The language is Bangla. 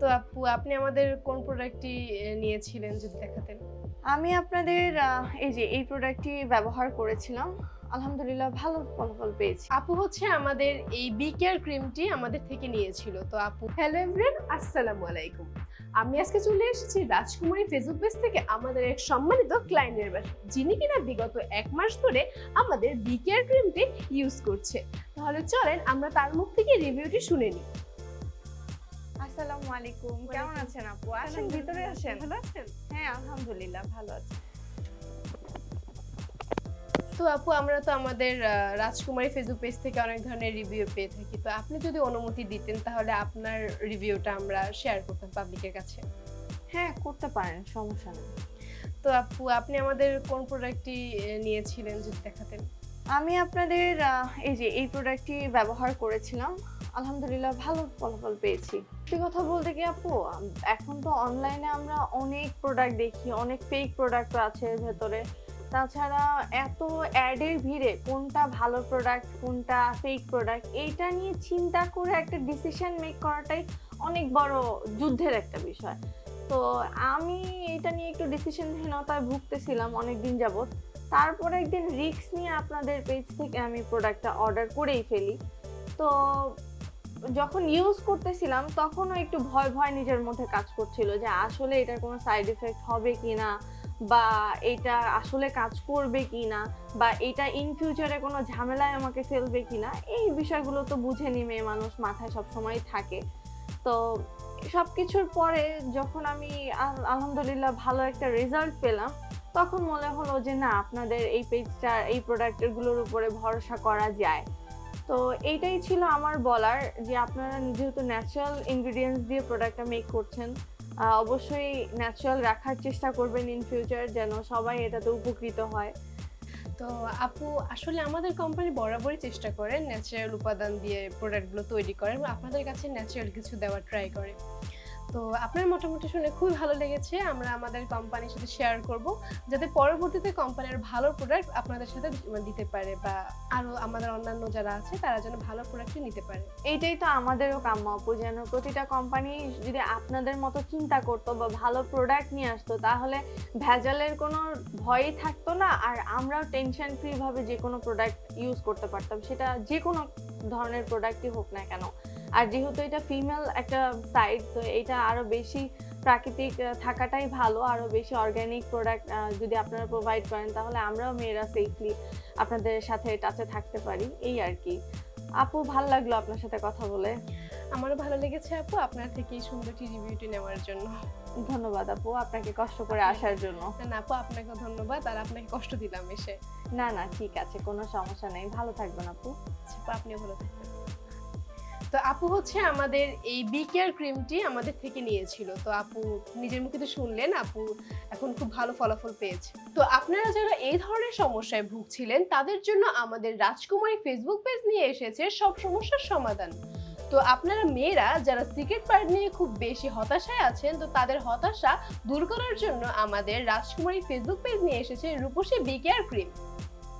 তো আপু আপনি আমাদের কোন প্রোডাক্টটি নিয়েছিলেন যদি দেখাতেন? আমি আপনাদের এই যে এই প্রোডাক্টটি ব্যবহার করেছিলাম আলহামদুলিল্লাহ ভালো ফলাফল পেয়েছি। আপু হচ্ছে আমাদের এই বি কেয়ার ক্রিমটি আমাদের থেকে নিয়েছিল। তো আপু হ্যালো এভরিওয়ান আসসালামু আলাইকুম। আমি আজকে চলে এসেছি রাজকুমারী ফেসবুক পেজ থেকে আমাদের এক সম্মানিত ক্লায়েন্টের বাসা যিনি কিনা বিগত এক মাস ধরে আমাদের বি কেয়ার ক্রিমটি ইউজ করছে। তাহলে চলেন আমরা তার মুখ থেকে রিভিউটি শুনে নিই। আসসালামু আলাইকুম। কেমন আছেন আপু? আসেন ভিতরে আসেন। ভালো আছেন? হ্যাঁ আলহামদুলিল্লাহ ভালো আছি। তো আপু আমরা তো আমাদের রাজকুমারী ফেসবুক পেজ থেকে অনেক ধরনের রিভিউ পেয়ে থাকি। তো আপনি যদি অনুমতি দিতেন তাহলে আপনার রিভিউটা আমরা শেয়ার করতাম পাবলিকের কাছে। হ্যাঁ করতে পারেন সমস্যা নেই। তো আপু আপনি আমাদের কোন প্রোডাক্টটি নিয়েছিলেন যদি দেখাতেন? আমি আপনাদের এই যে এই প্রোডাক্টটি ব্যবহার করেছিলাম। আলহামদুলিল্লাহ ভালো ফলাফল পেয়েছি। সত্যি কথা বলতে কি আপু, এখন তো অনলাইনে আমরা অনেক প্রোডাক্ট দেখি, অনেক ফেক প্রোডাক্ট আছে ভেতরে। তাছাড়া এত অ্যাডের ভিড়ে কোনটা ভালো প্রোডাক্ট কোনটা ফেক প্রোডাক্ট এইটা নিয়ে চিন্তা করে একটা ডিসিশন মেক করাটাই অনেক বড় যুদ্ধের একটা বিষয়। তো আমি এটা নিয়ে একটু ডিসিশনহীনতায় ভুগতেছিলাম অনেক দিন যাবত তারপর একদিন রিক্স নিয়ে আপনাদের পেজ থেকে আমি প্রোডাক্টটা অর্ডার করেই ফেলি। তো যখন ইউজ করতেছিলাম, তখনও একটু ভয় ভয় নিজের মধ্যে কাজ করছিল যে আসলে এটার কোনো সাইড এফেক্ট হবে কি না বা এটা আসলে কাজ করবে কি না বা এটা ইন ফিউচারে কোনো ঝামেলায় আমাকে ফেলবে কি না এই বিষয়গুলো তো বুঝে নি মেয়ে মানুষ, মাথায় সবসময় থাকে। তো সব কিছুর পরে যখন আমি আলহামদুলিল্লাহ ভালো একটা রেজাল্ট পেলাম, তখন মনে হলো যে না, আপনাদের এই পেজটা এই প্রোডাক্টগুলোর উপরে ভরসা করা যায়। তো এইটাই ছিল আমার বলার যে আপনারা যেহেতু ন্যাচারাল ইনগ্রিডিয়েন্টস দিয়ে প্রোডাক্টটা মেক করছেন অবশ্যই ন্যাচারাল রাখার চেষ্টা করবেন ইন ফিউচার যেন সবাই এটাতে উপকৃত হয়। তো আপু, আসলে আমাদের কোম্পানি বরাবরই চেষ্টা করে ন্যাচারাল উপাদান দিয়ে প্রোডাক্টগুলো তৈরি করে এবং আপনাদের কাছে ন্যাচারাল কিছু দেওয়ার ট্রাই করে। তো আপনার মোটামুটি শুনে খুবই ভালো লেগেছে। আমরা আমাদের কোম্পানির সাথে শেয়ার করব, যাতে পরবর্তীতে কোম্পানির ভালো প্রোডাক্ট আপনাদের সাথে দিতে পারে বা আরও আমাদের অন্যান্য যারা আছে, তারা যেন ভালো প্রোডাক্টই নিতে পারে। এইটাই তো আমাদেরও কাম্য আপু, যেন প্রতিটা কোম্পানি যদি আপনাদের মতো চিন্তা করতো বা ভালো প্রোডাক্ট নিয়ে আসতো, তাহলে ভেজালের কোনো ভয়ই থাকতো না আর আমরাও টেনশন ফ্রি ভাবে যে কোনো প্রোডাক্ট ইউজ করতে পারতাম। সেটা যে কোনো ধরনের প্রোডাক্টই হোক না কেন। আর যেহেতু এটা ফিমেল একটা সাইড তো এটা আরও বেশি প্রাকৃতিক থাকাটাই ভালো আরও বেশি অর্গানিক প্রোডাক্ট যদি আপনারা প্রোভাইড করেন তাহলে আমরাও মেয়েরা সেফলি আপনাদের সাথে টাচে থাকতে পারি। এই আর কি। আপু ভালো লাগল আপনার সাথে কথা বলে। আমারও ভালো লেগেছে আপু আপনার থেকে এই সুন্দরটি রিভিউটি নেওয়ার জন্য। ধন্যবাদ আপু আপনাকে কষ্ট করে আসার জন্য। না, আপু আপনাকে ধন্যবাদ আর আপনাকে কষ্ট দিলাম এসে। না না ঠিক আছে কোনো সমস্যা নেই। ভালো থাকবেন আচ্ছা, আপু আপনিও ভালো থাকবেন। তো আপু হচ্ছে আমাদের এই বি কেয়ার ক্রিমটি আমাদের থেকে নিয়েছিল। তো আপু নিজের মুখে তো শুনলেন, আপু এখন খুব ভালো ফলাফল পেয়েছে। তো আপনারা যারা এই ধরনের সমস্যায় ভুগছিলেন, তাদের জন্য আমাদের রাজকুমারী ফেসবুক পেজ নিয়ে এসেছে সব সমস্যার সমাধান। তো আপনারা মেয়েরা যারা সিক্রেট পার্ট নিয়ে খুব বেশি হতাশায় আছেন, তো তাদের হতাশা দূর করার জন্য আমাদের রাজকুমারী ফেসবুক পেজ নিয়ে এসেছে রূপসী বি কেয়ার ক্রিম